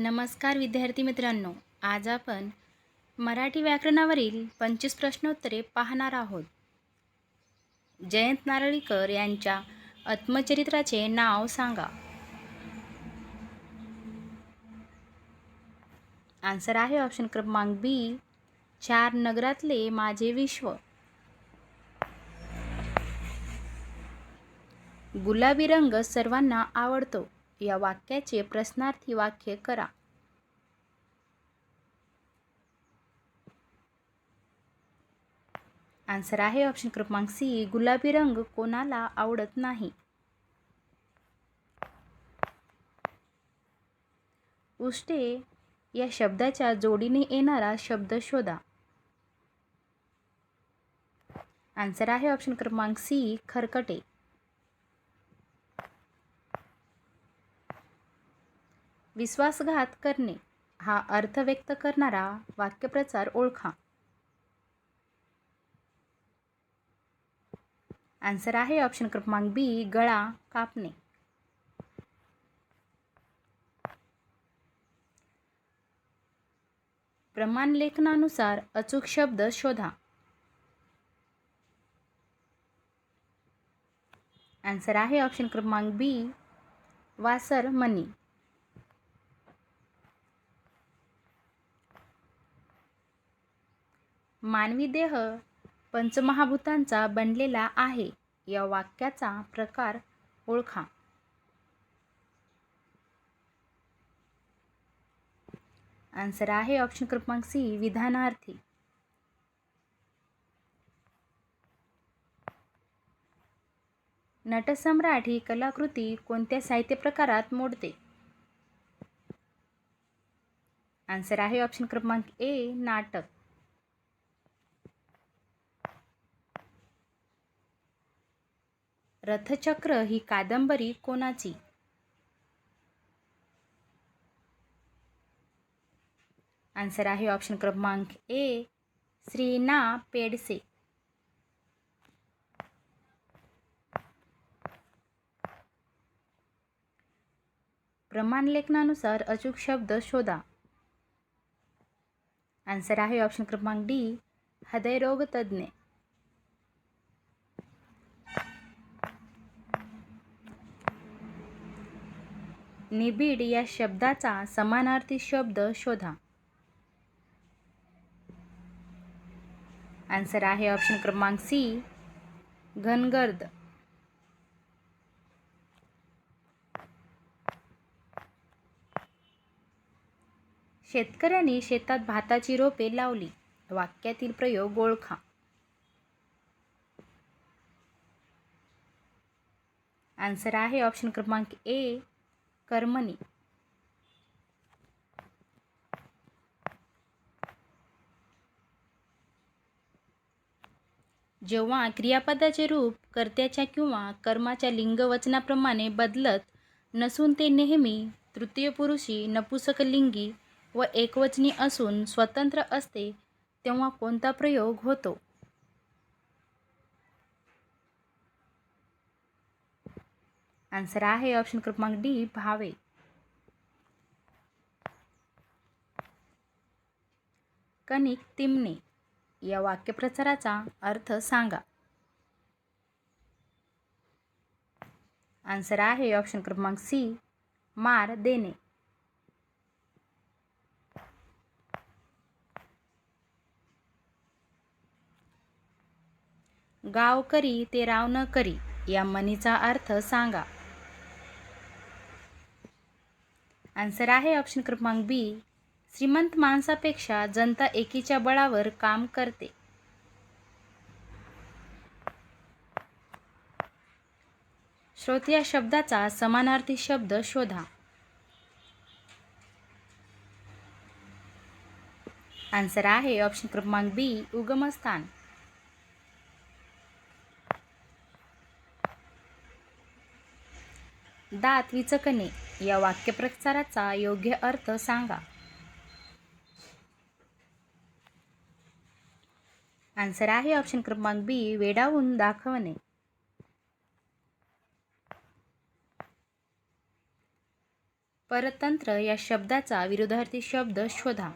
नमस्कार विद्यार्थी मित्रांनो आज आपण मराठी व्याकरणावरील पंचवीस प्रश्नोत्तरे पाहणार आहोत. जयंत नारळीकर यांच्या आत्मचरित्राचे नाव सांगा. आन्सर आहे ऑप्शन क्रमांक बी चार नगरातले माझे विश्व. गुलाबी रंग सर्वांना आवडतो. या वाक्याचे प्रश्नार्थी वाक्य करा. आन्सर आहे ऑप्शन क्रमांक सी गुलाबी रंग कोणाला आवडत नाही? उष्टे या शब्दाच्या जोडीने येणारा शब्द शोधा. आन्सर आहे ऑप्शन क्रमांक सी खरकटे. विश्वासघात करणे हा अर्थ व्यक्त करणारा वाक्यप्रचार ओळखा. आन्सर आहे ऑप्शन क्रमांक बी गळा कापणे. प्रमाण लेखनानुसार अचूक शब्द शोधा. आन्सर आहे ऑप्शन क्रमांक बी वासर मनी. मानवी देह पंचमहाभूतांचा बनलेला आहे या वाक्याचा प्रकार ओळखा. आन्सर आहे ऑप्शन क्रमांक सी विधानार्थी. नटसम्राट ही कलाकृती कोणत्या साहित्य प्रकारात मोडते? आन्सर आहे ऑप्शन क्रमांक ए नाटक. रथचक्र ही कादंबरी कोणाची? आन्सर आहे ऑप्शन क्रमांक ए श्री ना पेडसे. प्रमाण लेखनानुसार अचूक शब्द शोधा. आन्सर आहे ऑप्शन क्रमांक डी हृदयरोग तज्ज्ञ निबिड या शब्दाचा समानार्थी शब्द शोधा. आन्सर आहे ऑप्शन क्रमांक सी घनगर्द. शेतकऱ्यांनी शेतात भाताची रोपे लावली. वाक्यातील प्रयोग ओळखा. आन्सर आहे ऑप्शन क्रमांक ए कर्मणी. जेव्हा क्रियापदाचे रूप कर्त्याच्या किंवा कर्माच्या लिंगवचनाप्रमाणे बदलत नसून ते नेहमी तृतीयपुरुषी नपुसकलिंगी व एकवचनी असून स्वतंत्र असते तेव्हा कोणता प्रयोग होतो? आन्सर आहे ऑप्शन क्रमांक डी भावे. कणिक तिमणे या वाक्यप्रचाराचा अर्थ सांगा. आन्सर आहे ऑप्शन क्रमांक सी मार देणे. गाव करी ते राव न करी या म्हणीचा अर्थ सांगा. आन्सर आहे ऑप्शन क्रमांक बी. श्रीमंत माणसापेक्षा जनता एकीच्या बळावर काम करते. श्रोत या शब्दाचा समानार्थी शब्द शोधा. आन्सर आहे ऑप्शन क्रमांक बी उगमस्थान. दात विचकणे. या वाक्यप्रचाराचा योग्य अर्थ सांगा. आन्सर आहे ऑप्शन क्रमांक बी वेडावून दाखवणे. परतंत्र या शब्दाचा विरोधार्थी शब्द शोधा.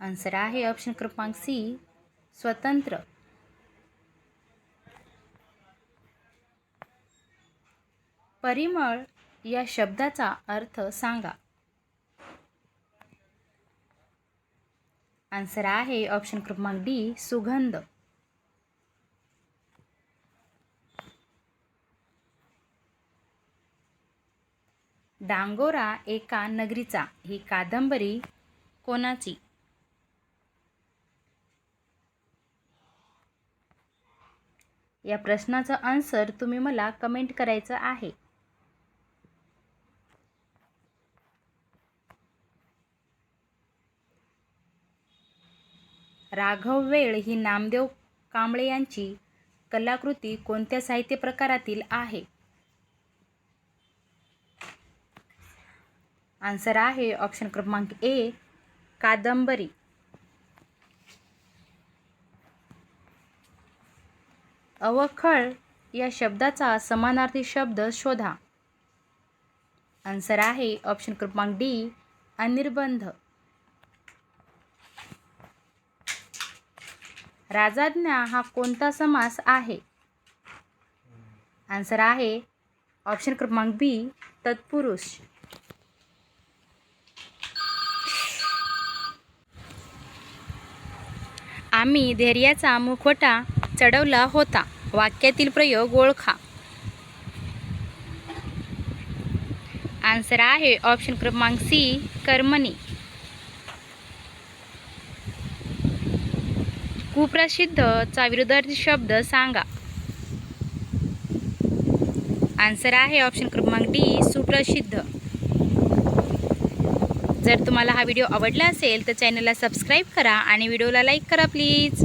आन्सर आहे ऑप्शन क्रमांक सी स्वतंत्र. परिमळ या शब्दाचा अर्थ सांगा. आन्सर आहे ऑप्शन क्रमांक डी सुगंध. डांगोरा एका नगरीचा ही कादंबरी कोणाची? या प्रश्नाचं आन्सर तुम्ही मला कमेंट करायचं आहे. राघव वेळ ही नामदेव कांबळे यांची कलाकृती कोणत्या साहित्य प्रकारातील आहे? आन्सर आहे ऑप्शन क्रमांक ए कादंबरी. अवखळ या शब्दाचा समानार्थी शब्द शोधा. आन्सर आहे ऑप्शन क्रमांक डी अनिर्बंध. राजाज्ञा हा कोणता समास आहे? आन्सर आहे ऑप्शन क्रमांक बी तत्पुरुष. आम्ही धैर्याचा मुखवटा चढवला होता. वाक्यातील प्रयोग ओळखा. आन्सर आहे ऑप्शन क्रमांक सी कर्मणी. कुप्रसिद्ध चा विरुद्धार्थी शब्द सांगा. आन्सर आहे ऑप्शन क्रमांक डी सुप्रसिद्ध. जर तुम्हाला हा व्हिडिओ आवडला असेल तर चॅनलला सबस्क्राईब करा आणि व्हिडिओला लाईक करा प्लीज